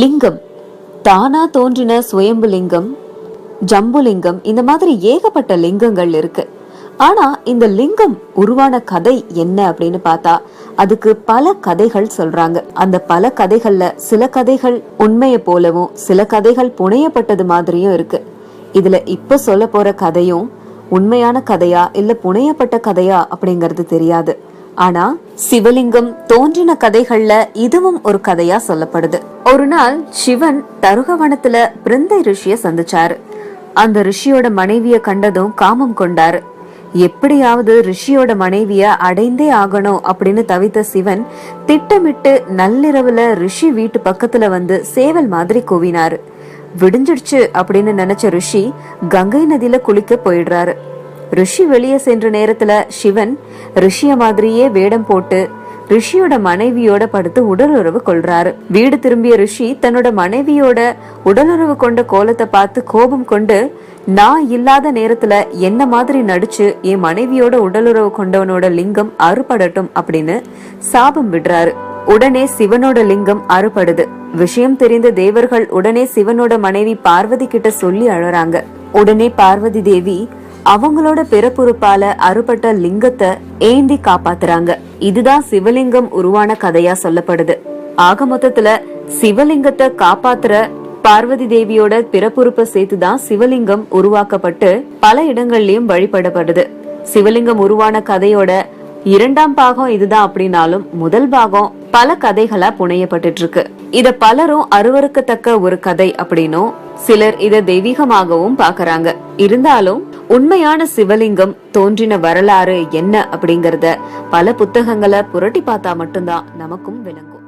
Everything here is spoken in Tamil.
லிங்கம். தானா தோன்றின சுயம்பு லிங்கம் ஜம்புலிங்கம் இந்த மாதிரி ஏகப்பட்ட லிங்கங்கள் இருக்கு. ஆனா இந்த லிங்கம் உருவான கதை என்ன அப்படின்னு பார்த்தா அதுக்கு பல கதைகள் சொல்றாங்க. அந்த பல கதைகள்ல சில கதைகள் உண்மையை போலவும் சில கதைகள் புனையப்பட்டது மாதிரியும் இருக்கு. இதுல இப்ப சொல்ல போற கதையும் உண்மையான கதையா இல்ல புனையப்பட்ட கதையா அப்படிங்கறது தெரியாது. ஆனா சிவலிங்கம் தோன்றின கதைகள்ல இதுவும் ஒரு கதையா சொல்லப்படுது. ஒரு நாள் சிவன் தருகவனத்துல பிருந்தை ரிஷிய சந்திச்சாரு. அந்த ரிஷியோட மனைவிய கண்டதும் காமம் கொண்டாரு. எப்படியாவது ரிஷியோட மனைவிய அடைந்தே ஆகணும் அப்படின்னு தவித்த சிவன் திட்டமிட்டு நள்ளிரவுல ரிஷி வீட்டு பக்கத்துல வந்து சேவல் மாதிரி கூவினாரு. விடிஞ்சிடுச்சு அப்படின்னு நினைச்ச ரிஷி கங்கை நதியில குளிக்க போயிடுறாரு. ரிஷி வெளியே சென்ற நேரத்துல சிவன் ரிஷிய மாதிரியே வேடம் போட்டு ரிஷியோட மனைவியோட படுத்து உடலுறவு கொள்றாரு. வீடு திரும்பிய ரிஷி தன்னோட மனைவியோட உடலுறவு கொண்ட கோலத்தை பார்த்து கோபம் கொண்டு நான் இல்லாத நேரத்துல என்ன மாதிரி நடிச்சு என் மனைவியோட உடலுறவு கொண்டவனோட லிங்கம் அறுபடட்டும் அப்படின்னு சாபம் விடுறாரு. உடனே சிவனோட லிங்கம் அறுபடுது. விஷயம் தெரிந்த தேவர்கள் உடனே சிவனோட மனைவி பார்வதி கிட்ட சொல்லி அழறாங்க. உடனே பார்வதி தேவி அவங்களோட பிறப்புறுப்பால அறுபட்ட லிங்கத்தை ஏந்தி காப்பாத்துறாங்க. இதுதான் சிவலிங்கம் உருவான கதையா சொல்லப்படுது. ஆக மொத்தத்துல சிவலிங்கத்தை காப்பாத்துற பார்வதி தேவியோட பிறப்புறுப்பை சேர்த்துதான் சிவலிங்கம் உருவாக்கப்பட்டு பல இடங்கள்லயும் வழிபடப்படுது. சிவலிங்கம் உருவான கதையோட இரண்டாம் பாகம் இதுதான் அப்படின்னாலும் முதல் பாகம் பல கதைகளா புனையப்பட்டு இருக்கு இத பலரும் அருவருக்கத்தக்க ஒரு கதை அப்படின்னும் சிலர் இத தெய்வீகமாகவும் பாக்குறாங்க இருந்தாலும் உண்மையான சிவலிங்கம் தோன்றின வரலாறு என்ன அப்படிங்கறத பல புத்தகங்களை புரட்டி பார்த்தா மட்டும்தான் நமக்கும் விளங்கும்.